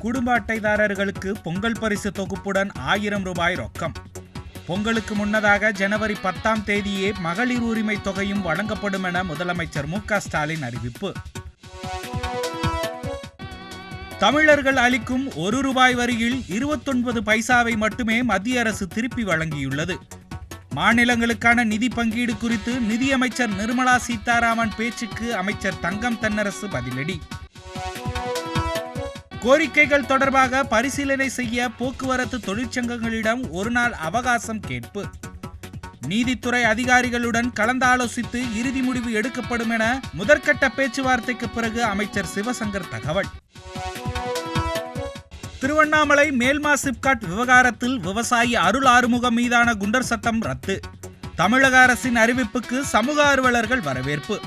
குடும்ப அட்டைதாரர்களுக்கு பொங்கல் பரிசு தொகுப்புடன் ஆயிரம் ரூபாய் ரொக்கம். பொங்கலுக்கு முன்னதாக ஜனவரி பத்தாம் தேதியே மகளிர் உரிமை தொகையும் வழங்கப்படும் என முதலமைச்சர் மு ஸ்டாலின் அறிவிப்பு. தமிழர்கள் அளிக்கும் ஒரு ரூபாய் வரியில் இருபத்தொன்பது பைசாவை மட்டுமே மத்திய அரசு திருப்பி வழங்கியுள்ளது. மாநிலங்களுக்கான நிதி பங்கீடு குறித்து நிதியமைச்சர் நிர்மலா சீதாராமன் பேச்சுக்கு அமைச்சர் தங்கம் தென்னரசு பதிலடி. கோரிக்கைகள் தொடர்பாக பரிசீலனை செய்ய போக்குவரத்து தொழிற்சங்கங்களிடம் ஒரு நாள் அவகாசம் கேட்பு. நீதித்துறை அதிகாரிகளுடன் கலந்தாலோசித்து இறுதி முடிவு எடுக்கப்படும் என முதற்கட்ட பேச்சுவார்த்தைக்கு பிறகு அமைச்சர் சிவசங்கர் தகவல். திருவண்ணாமலை மேல்மா சிப்காட் விவகாரத்தில் விவசாயி அருள் ஆறுமுகம் மீதான குண்டர் சட்டம் ரத்து. தமிழக அரசின் அறிவிப்புக்கு சமூக ஆர்வலர்கள் வரவேற்பு.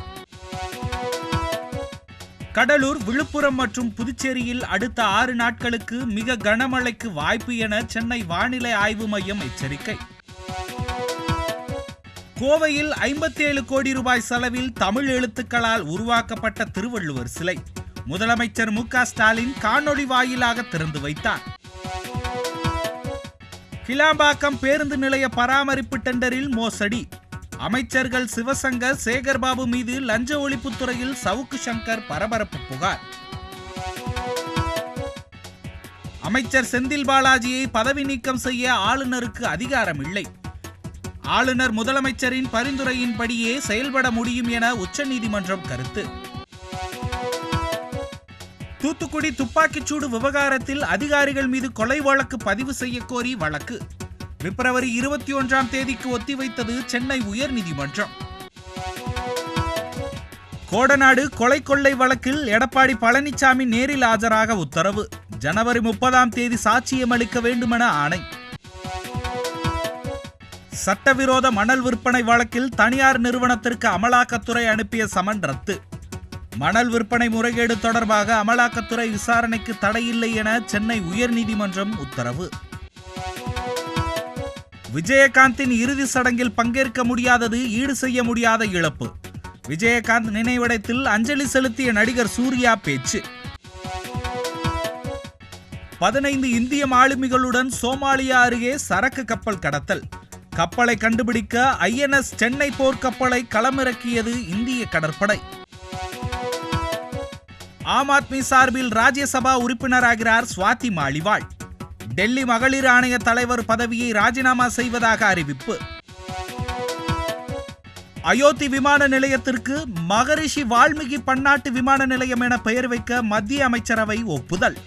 கடலூர் விழுப்புரம் மற்றும் புதுச்சேரியில் அடுத்த ஆறு நாட்களுக்கு மிக கனமழைக்கு வாய்ப்பு என சென்னை வானிலை ஆய்வு மையம் எச்சரிக்கை. கோவையில் ஐம்பத்தி ஏழு கோடி ரூபாய் செலவில் தமிழ் எழுத்துக்களால் உருவாக்கப்பட்ட திருவள்ளுவர் சிலை. முதலமைச்சர் மு க ஸ்டாலின் காணொளி வாயிலாக திறந்து வைத்தார். கிளாம்பாக்கம் பேருந்து நிலைய பராமரிப்பு டெண்டரில் மோசடி. அமைச்சர்கள் சிவசங்கர் சேகர்பாபு மீது லஞ்ச ஒழிப்புத்துறையில் சவுக்கு சங்கர் பரபரப்பு புகார். அமைச்சர் செந்தில் பாலாஜியை பதவி நீக்கம் செய்ய ஆளுநருக்கு அதிகாரம் இல்லை ஆளுநர் முதலமைச்சரின் பரிந்துரையின்படியே செயல்பட முடியும் என உச்சநீதிமன்றம் கருத்து. தூத்துக்குடி துப்பாக்கிச்சூடு விவகாரத்தில் அதிகாரிகள் மீது கொலை வழக்கு பதிவு செய்யக்கோரி வழக்கு. பிப்ரவரி இருபத்தி ஒன்றாம் தேதிக்கு ஒத்திவைத்தது சென்னை உயர்நீதிமன்றம். கோடநாடு கொலை கொள்ளை வழக்கில் எடப்பாடி பழனிசாமி நேரில் ஆஜராக உத்தரவு. ஜனவரி முப்பதாம் தேதி சாட்சியம் அளிக்க வேண்டுமென ஆணை. சட்டவிரோத மணல் விற்பனை வழக்கில் தனியார் நிறுவனத்திற்கு அமலாக்கத்துறை அனுப்பிய சமன் ரத்து. மணல் விற்பனை முறைகேடு தொடர்பாக அமலாக்கத்துறை விசாரணைக்கு தடையில்லை என சென்னை உயர்நீதிமன்றம் உத்தரவு. விஜயகாந்தின் இறுதி சடங்கில் பங்கேற்க முடியாதது ஈடு செய்ய முடியாத இழப்பு. விஜயகாந்த் நினைவிடத்தில் அஞ்சலி செலுத்திய நடிகர் சூர்யா பேச்சு. பதினைந்து இந்திய மாலுமிகளுடன் சோமாலியா அருகே சரக்கு கப்பல் கடத்தல். கப்பலை கண்டுபிடிக்க ஐஎன்எஸ் சென்னை போர்க்கப்பலை களமிறக்கியது இந்திய கடற்படை. ஆம் ஆத்மி சார்பில் ராஜ்யசபா உறுப்பினராகிறார் சுவாதி மாலிவாள். டெல்லி மகளிர் ஆணைய தலைவர் பதவியை ராஜினாமா செய்வதாக அறிவிப்பு. அயோத்தி விமான நிலையத்திற்கு மகரிஷி வால்மீகி பன்னாட்டு விமான நிலையம் என பெயர் வைக்க மத்திய அமைச்சரவை ஒப்புதல்.